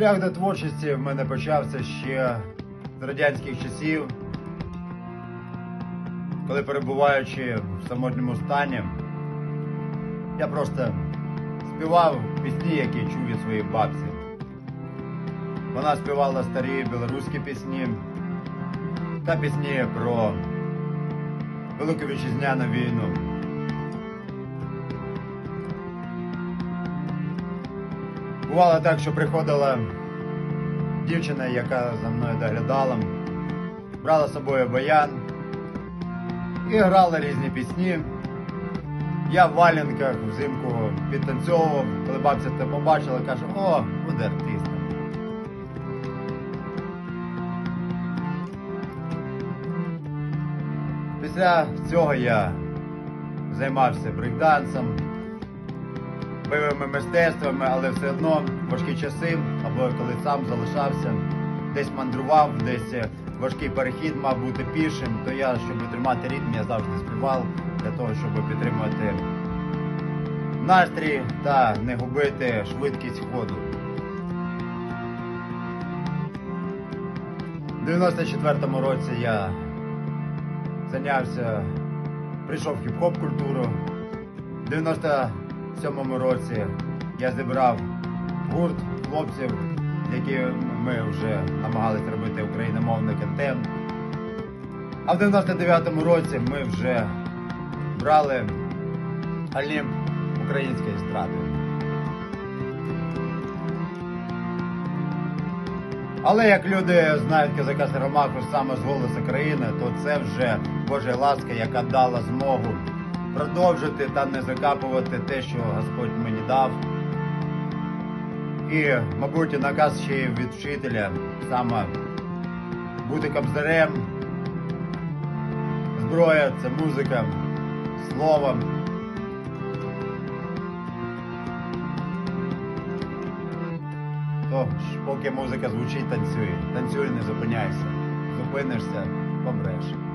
Шлях до творчості в мене почався ще з радянських часів, коли перебуваючи в самотньому стані, я просто співав пісні, які чув від своєї бабці. Вона співала старі білоруські пісні та пісні про Велику Вітчизняну війну. Бувало так, що приходила дівчина, яка за мною доглядала, брала з собою баян і грала різні пісні. Я в валенках взимку підтанцьовував, коли бабця це побачила, каже, о, буде артистом. Після цього я займався брейкдансом, бойовими мистецтвами, але все одно важкі часи, або коли сам залишався, десь мандрував, десь е, важкий перехід мав бути пішим, то я, щоб тримати ритм, я завжди співав для того, щоб підтримувати настрій та не губити швидкість ходу. 94-му році я зайнявся, прийшов в хіп-хоп культуру. 90 2007 році я зібрав гурт хлопців, які ми вже намагалися робити україномовний контент. А в 99-му році ми вже брали Олімп української естради. Але як люди знають Казака Саромаку саме з голосу країни, то це вже Божа ласка, яка дала змогу продовжити та не закапувати те, що Господь мені дав. І, мабуть, наказ ще й від вчителя саме бути кобзарем. Зброя це музика, слово. Тож, поки музика звучить, танцюй. Танцюй, не зупиняйся. Зупинишся, помреш.